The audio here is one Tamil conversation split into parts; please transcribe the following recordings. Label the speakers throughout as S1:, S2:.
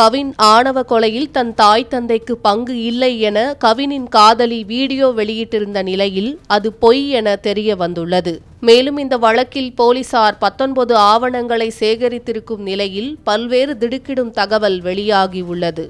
S1: கவின் ஆணவ கொலையில் தன் தாய் தந்தைக்கு பங்கு இல்லை என கவினின் காதலி வீடியோ வெளியிட்டிருந்த நிலையில் அது பொய் என தெரிய வந்துள்ளது. மேலும் இந்த வழக்கில் போலீசார் பத்தொன்பது ஆவணங்களை சேகரித்திருக்கும் நிலையில் பல்வேறு திடுக்கிடும் தகவல் வெளியாகியுள்ளது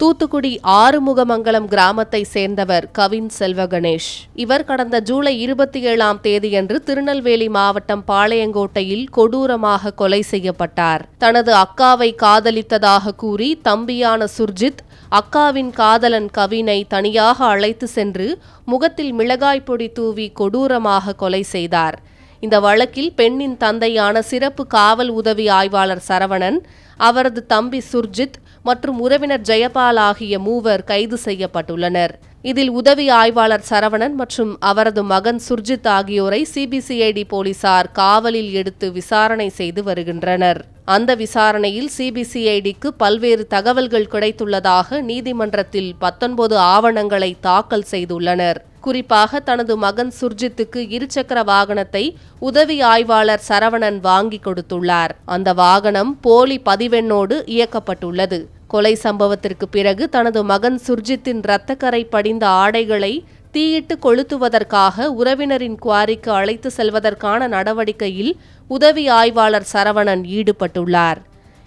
S1: தூத்துக்குடி ஆறுமுகமங்கலம் கிராமத்தை சேர்ந்தவர் கவின் செல்வகணேஷ் இவர் கடந்த ஜூலை இருபத்தி ஏழாம் தேதியன்று திருநெல்வேலி மாவட்டம் பாளையங்கோட்டையில் கொடூரமாக கொலை செய்யப்பட்டார். தனது அக்காவை காதலித்ததாக கூறி தம்பியான சுர்ஜித் அக்காவின் காதலன் கவினை தனியாக அழைத்து சென்று முகத்தில் மிளகாய் பொடி தூவி கொடூரமாக கொலை செய்தார். இந்த வழக்கில் பெண்ணின் தந்தையான சிறப்பு காவல் உதவி ஆய்வாளர் சரவணன் அவரது தம்பி சுர்ஜித் மற்றும் உறவினர் ஜெயபால் ஆகிய மூவர் கைது செய்யப்பட்டுள்ளனர். இதில் உதவி ஆய்வாளர் சரவணன் மற்றும் அவரது மகன் சுர்ஜித் ஆகியோரை சிபிசிஐடி போலீசார் காவலில் எடுத்து விசாரணை செய்து வருகின்றனர். அந்த விசாரணையில் சிபிசிஐடிக்கு பல்வேறு தகவல்கள் கிடைத்துள்ளதாக நீதிமன்றத்தில் பத்தொன்பது ஆவணங்களை தாக்கல் செய்துள்ளனர். குறிப்பாக தனது மகன் சுர்ஜித்துக்கு இருசக்கர வாகனத்தை உதவி ஆய்வாளர் சரவணன் வாங்கி கொடுத்துள்ளார். அந்த வாகனம் போலி பதிவெண்ணோடு இயக்கப்பட்டுள்ளது. கொலை சம்பவத்திற்கு பிறகு தனது மகன் சுர்ஜித்தின் இரத்தக்கரை படிந்த ஆடைகளை தீயிட்டு கொளுத்துவதற்காக உறவினரின் குவாரிக்கு அழைத்து செல்வதற்கான நடவடிக்கையில் உதவி ஆய்வாளர் சரவணன் ஈடுபட்டுள்ளார்.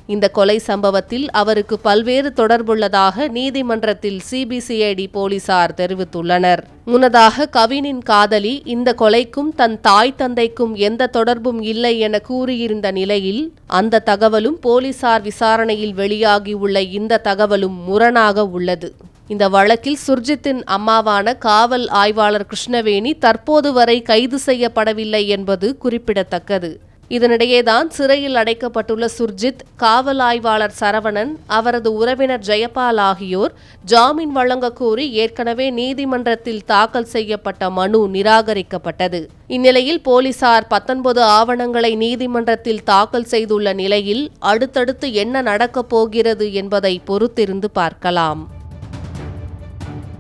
S1: இந்த கொலை சம்பவத்தில் அவருக்கு பல்வேறு தொடர்புள்ளதாக நீதிமன்றத்தில் சிபிசிஐடி போலீசார் தெரிவித்துள்ளனர். முன்னதாக கவினின் காதலி இந்த கொலைக்கும் தன் தாய் தந்தைக்கும் எந்த தொடர்பும் இல்லை என கூறியிருந்த நிலையில் அந்த தகவலும் போலீசார் விசாரணையில் வெளியாகியுள்ள இந்த தகவலும் முரணாக உள்ளது. இந்த வழக்கில் சுர்ஜித்தின் அம்மாவான காவல் ஆய்வாளர் கிருஷ்ணவேணி தற்போது வரை கைது செய்யப்படவில்லை என்பது குறிப்பிடத்தக்கது. இதனிடையேதான் சிறையில் அடைக்கப்பட்டுள்ள சுர்ஜித் காவல் ஆய்வாளர் சரவணன் அவரது உறவினர் ஜெயபால் ஆகியோர் ஜாமீன் வழங்க கோரி ஏற்கனவே நீதிமன்றத்தில் தாக்கல் செய்யப்பட்ட மனு நிராகரிக்கப்பட்டது. இந்நிலையில் போலீசார் பத்தொன்பது ஆவணங்களை நீதிமன்றத்தில் தாக்கல் செய்துள்ள நிலையில் அடுத்தடுத்து என்ன நடக்கப் போகிறது என்பதை பொறுத்திருந்து பார்க்கலாம்.